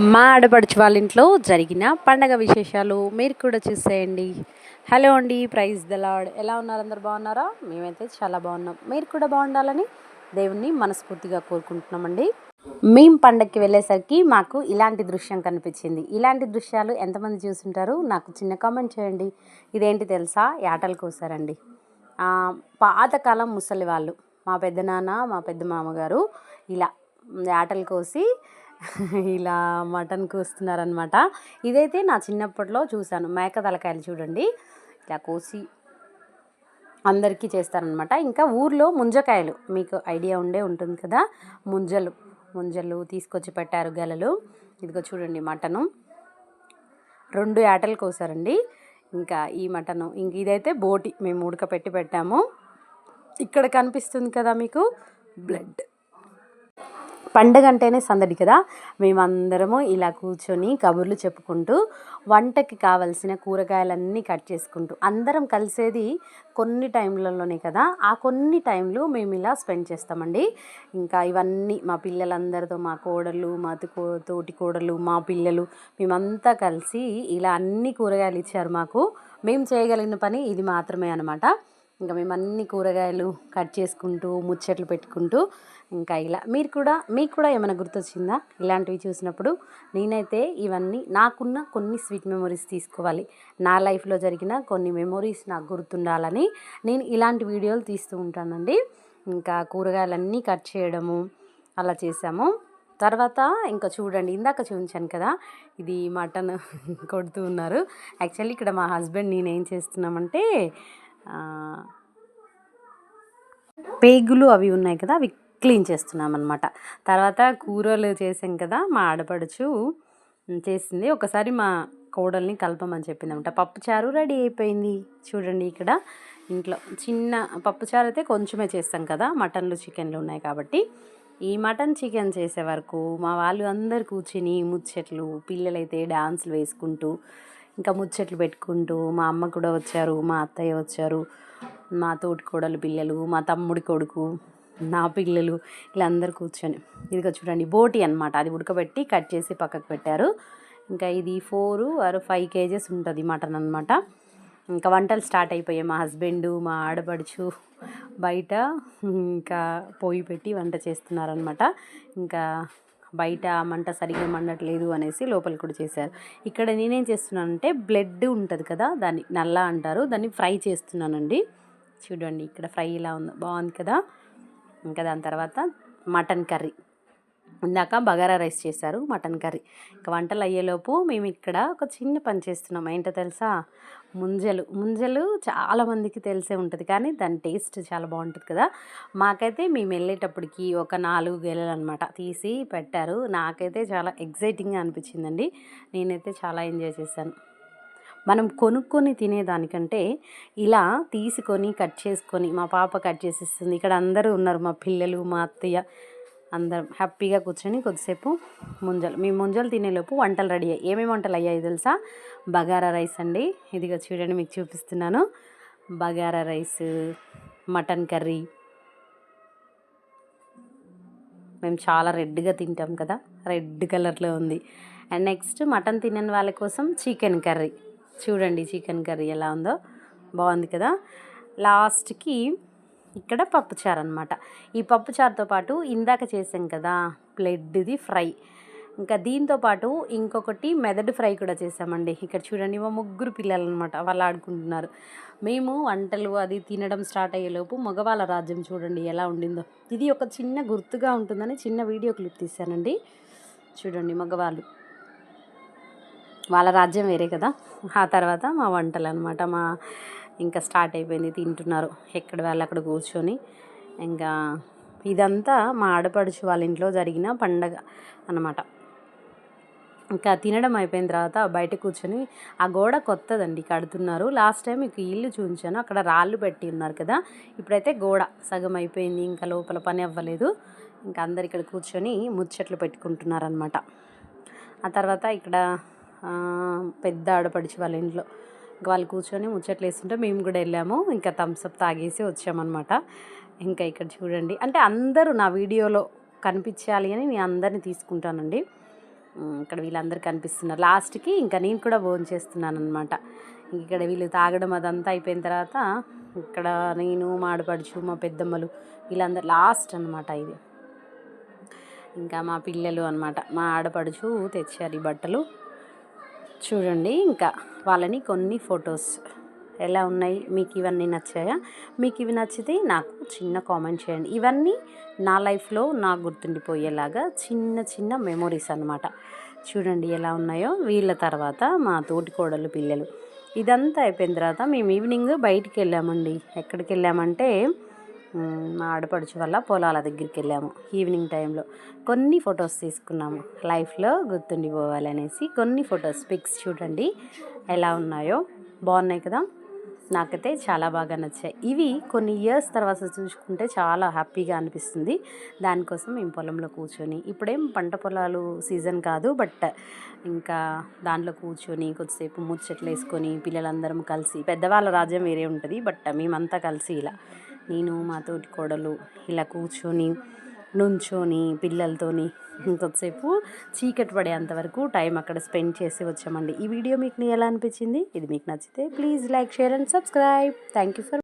మా ఆడపడుచు వాళ్ళ ఇంట్లో జరిగిన పండగ విశేషాలు మీరు కూడా చూసేయండి. హలో అండి ప్రైజ్ ద లాడ్ ఎలా ఉన్నారు? అందరు బాగున్నారా? మేమైతే చాలా బాగున్నాం. మీరు కూడా బాగుండాలని దేవుణ్ణి మనస్ఫూర్తిగా కోరుకుంటున్నామండి. మేము పండగకి వెళ్ళేసరికి మాకు ఇలాంటి దృశ్యం కనిపించింది. ఇలాంటి దృశ్యాలు ఎంతమంది చూసుంటారు? నాకు చిన్న కామెంట్ చేయండి. ఇదేంటి తెలుసా? యాటలు కోసారండి. పాతకాలం ముసలి వాళ్ళు మా పెద్దనాన్న మా పెద్ద మామగారు ఇలా యాటలు కోసి ఇలా మటన్ కోస్తున్నారనమాట ఇదైతే నా చిన్నప్పట్లో చూశాను. మేక తలకాయలు చూడండి. ఇలా కోసి అందరికీ చేస్తారనమాట ఇంకా ఊర్లో ముంజకాయలు మీకు ఐడియా ఉండే ఉంటుంది కదా? ముంజలు ముంజలు తీసుకొచ్చి పెట్టారు గెలలు. ఇదిగో చూడండి మటను. రెండు యాటలు కోసారండి. ఇంకా ఈ మటను. ఇంక ఇదైతే బోటి మేము ఉడకపెట్టి పెట్టాము. ఇక్కడ కనిపిస్తుంది కదా మీకు? బ్లడ్. పండగ అంటేనే సందడి కదా? మేమందరము ఇలా కూర్చొని కబుర్లు చెప్పుకుంటూ వంటకి కావలసిన కూరగాయలన్నీ కట్ చేసుకుంటూ అందరం కలిసేది కొన్ని టైంలలోనే కదా? ఆ కొన్ని టైంలో మేము ఇలా స్పెండ్ చేస్తామండి. ఇంకా ఇవన్నీ మా పిల్లలందరితో మా కోడలు మా తో తోటి కోడలు మా పిల్లలు మేమంతా కలిసి ఇలా అన్ని కూరగాయలు ఇచ్చారు మాకు. మేము చేయగలిగిన పని ఇది మాత్రమే అనమాట ఇంకా మేము అన్ని కూరగాయలు కట్ చేసుకుంటూ ముచ్చట్లు పెట్టుకుంటూ ఇంకా ఇలా. మీరు కూడా మీకు కూడా ఏమైనా గుర్తొచ్చిందా? ఇలాంటివి చూసినప్పుడు నేనైతే ఇవన్నీ నాకున్న కొన్ని స్వీట్ మెమొరీస్ తీసుకోవాలి. నా లైఫ్లో జరిగిన కొన్ని మెమొరీస్ నాకు గుర్తుండాలని నేను ఇలాంటి వీడియోలు తీస్తూ ఉంటానండి. ఇంకా కూరగాయలన్నీ కట్ చేయడము అలా చేసాము తర్వాత ఇంకా చూడండి ఇందాక చూపించాను కదా ఇది మటన్ కొడుతూ ఉన్నారు. యాక్చువల్లీ ఇక్కడ మా హస్బెండ్ నేను ఏం చేస్తున్నామంటే పేగులు అవి ఉన్నాయి కదా అవి క్లీన్ చేస్తున్నాం అనమాట తర్వాత కూరలు చేసాం కదా మా ఆడపడుచు చేసింది. ఒకసారి మా కోడల్ని కలపమని చెప్పిందనమాట పప్పుచారు రెడీ అయిపోయింది చూడండి ఇక్కడ ఇంట్లో. చిన్న పప్పుచారు అయితే కొంచెమే చేస్తాం కదా మటన్లు చికెన్లు ఉన్నాయి కాబట్టి. ఈ మటన్ చికెన్ చేసే వరకు మా వాళ్ళు అందరు కూర్చుని ముచ్చట్లు పిల్లలైతే డాన్సులు వేసుకుంటూ ఇంకా ముచ్చట్లు పెట్టుకుంటూ మా అమ్మ కూడా వచ్చారు మా అత్తయ్య వచ్చారు మా తోటి కోడలు పిల్లలు మా తమ్ముడి కొడుకు నా పిల్లలు ఇలా అందరు కూర్చొని. ఇదిగో చూడండి బోటి అనమాట అది ఉడకబెట్టి కట్ చేసి పక్కకు పెట్టారు. ఇంకా ఇది ఫోర్ ఆర్ ఫైవ్ కేజెస్ ఉంటుంది మటన్ అనమాట ఇంకా వంటలు స్టార్ట్ అయిపోయాయి. మా హస్బెండ్ మా ఆడపడుచు బయట ఇంకా పొయ్యి పెట్టి వంట చేస్తున్నారనమాట ఇంకా బయట మంట సరిగ్గా మండట్లేదు అనేసి లోపల కూడా చేశారు. ఇక్కడ నేనేం చేస్తున్నానంటే బ్లడ్ ఉంటుంది కదా దాన్ని నల్ల అంటారు దాన్ని ఫ్రై చేస్తున్నానండి. చూడండి ఇక్కడ ఫ్రై ఇలా ఉంది బాగుంది కదా. ఇంకా దాని తర్వాత మటన్ కర్రీ. ఇందాక బగారా రైస్ చేశారు మటన్ కర్రీ. ఇంకా వంటలు అయ్యేలోపు మేము ఇక్కడ ఒక చిన్న పని చేస్తున్నాం. ఏంటో తెలుసా? ముంజలు. ముంజలు చాలామందికి తెలిసే ఉంటుంది కానీ దాని టేస్ట్ చాలా బాగుంటుంది కదా. మాకైతే మేము వెళ్ళేటప్పటికి ఒక నాలుగు గెలలు అనమాట తీసి పెట్టారు. నాకైతే చాలా ఎగ్జైటింగ్గా అనిపించిందండి. నేనైతే చాలా ఎంజాయ్ చేశాను. మనం కొనుక్కొని తినేదానికంటే ఇలా తీసుకొని కట్ చేసుకొని మా పాప కట్ చేసిస్తుంది. ఇక్కడ అందరూ ఉన్నారు మా పిల్లలు మా అత్తయ్య. అందరం హ్యాపీగా కూర్చొని కొద్దిసేపు ముంజలు మీ ముంజలు తినేలోపు వంటలు రెడీ అయ్యాయి. ఏమేమి వంటలు అయ్యాయి తెలుసా? బగారా రైస్ అండి. ఇదిగో చూడండి మీకు చూపిస్తున్నాను. Bagara rice mutton curry. మేము చాలా రెడ్గా తింటాం కదా రెడ్ కలర్లో ఉంది. అండ్ నెక్స్ట్ మటన్ తినని వాళ్ళ కోసం చికెన్ కర్రీ. చూడండి చికెన్ కర్రీ ఎలా ఉందో. బాగుంది కదా? లాస్ట్కి ఇక్కడ పప్పుచారు అనమాట ఈ పప్పుచారుతో పాటు ఇందాక చేసాం కదా బ్లడ్ది ఫ్రై. ఇంకా దీంతో పాటు ఇంకొకటి మెదడు ఫ్రై కూడా చేసామండి. ఇక్కడ చూడండి మా ముగ్గురు పిల్లలు అనమాట వాళ్ళు ఆడుకుంటున్నారు. మేము వంటలు అది తినడం స్టార్ట్ అయ్యేలోపు మగవాళ్ళ రాజ్యం చూడండి ఎలా ఉండిందో. ఇది ఒక చిన్న గుర్తుగా ఉంటుందని చిన్న వీడియో క్లిప్ తీశానండి. చూడండి మగవాళ్ళు. వాళ్ళ రాజ్యం వేరే కదా. ఆ తర్వాత మా వంటలు అనమాట మా ఇంకా స్టార్ట్ అయిపోయింది తింటున్నారు. ఎక్కడ వాళ్ళు అక్కడ కూర్చొని. ఇంకా ఇదంతా మా ఆడపడుచు వాళ్ళ ఇంట్లో జరిగిన పండగ అన్నమాట. ఇంకా తినడం అయిపోయిన తర్వాత బయట కూర్చొని ఆ గోడ కొత్తదండి కడుతున్నారు. లాస్ట్ టైం మీకు ఇల్లు చూపించాను అక్కడ రాళ్ళు పెట్టి ఉన్నారు కదా. ఇప్పుడైతే గోడ సగం అయిపోయింది ఇంకా లోపల పని అవ్వలేదు. ఇంకా అందరు ఇక్కడ కూర్చొని ముచ్చట్లు పెట్టుకుంటున్నారనమాట ఆ తర్వాత ఇక్కడ పెద్ద ఆడపడిచి వాళ్ళ ఇంట్లో వాళ్ళు కూర్చొని ముచ్చట్లు వేస్తుంటే మేము కూడా వెళ్ళాము. ఇంకా థమ్స్అప్ తాగేసి వచ్చామన్నమాట. ఇంకా ఇక్కడ చూడండి. అంటే అందరూ నా వీడియోలో కనిపించాలి అని నేను అందరిని తీసుకుంటానండి. ఇక్కడ వీళ్ళందరూ కనిపిస్తున్నారు. లాస్ట్కి ఇంకా నేను కూడా భోజనం చేస్తున్నాను అనమాట ఇక్కడ వీళ్ళు తాగడం అదంతా అయిపోయిన తర్వాత ఇక్కడ నేను మా ఆడపడుచు మా పెద్దమ్మలు వీళ్ళందరూ లాస్ట్ అనమాట ఇది. ఇంకా మా పిల్లలు అనమాట మా ఆడపడుచు తెచ్చారు ఈ బట్టలు. చూడండి ఇంకా వాళ్ళని కొన్ని ఫొటోస్ ఎలా ఉన్నాయి మీకు ఇవన్నీ నచ్చాయా? మీకు ఇవి నచ్చితే నాకు చిన్న కామెంట్ చేయండి. ఇవన్నీ నా లైఫ్లో నాకు గుర్తుండిపోయేలాగా చిన్న చిన్న మెమొరీస్ అనమాట చూడండి ఎలా ఉన్నాయో వీళ్ళ తర్వాత మా తోటి కోడలు పిల్లలు. ఇదంతా అయిపోయిన తర్వాత మేము ఈవినింగ్ బయటికి వెళ్ళామండి. ఎక్కడికి వెళ్ళామంటే మా ఆడపడుచు వల్ల పొలాల దగ్గరికి వెళ్ళాము. ఈవినింగ్ టైంలో కొన్ని ఫొటోస్ తీసుకున్నాము. లైఫ్లో గుర్తుండిపోవాలనేసి కొన్ని ఫొటోస్ పిక్స్ చూడండి ఎలా ఉన్నాయో. బాగున్నాయి కదా? నాకైతే చాలా బాగా నచ్చాయి. ఇవి కొన్ని ఇయర్స్ తర్వాత చూసుకుంటే చాలా హ్యాపీగా అనిపిస్తుంది. దానికోసం మేము పొలంలో కూర్చొని ఇప్పుడేం పంట పొలాలు సీజన్ కాదు బట్ ఇంకా దాంట్లో కూర్చొని కొద్దిసేపు ముచ్చట్లు వేసుకొని పిల్లలందరం కలిసి పెద్దవాళ్ళ రాజ్యం వేరే ఉంటుంది బట్ మేమంతా కలిసి ఇలా నేను మా తోటి కోడలు ఇలా కూర్చొని నుంచొని పిల్లలతోని ఇంకొద్దిసేపు చీకటి పడేంత వరకు టైం అక్కడ స్పెండ్ చేసి వచ్చామండి. ఈ వీడియో మీకు ఎలా అనిపించింది? ఇది మీకు నచ్చితే please like share and subscribe. Thank you for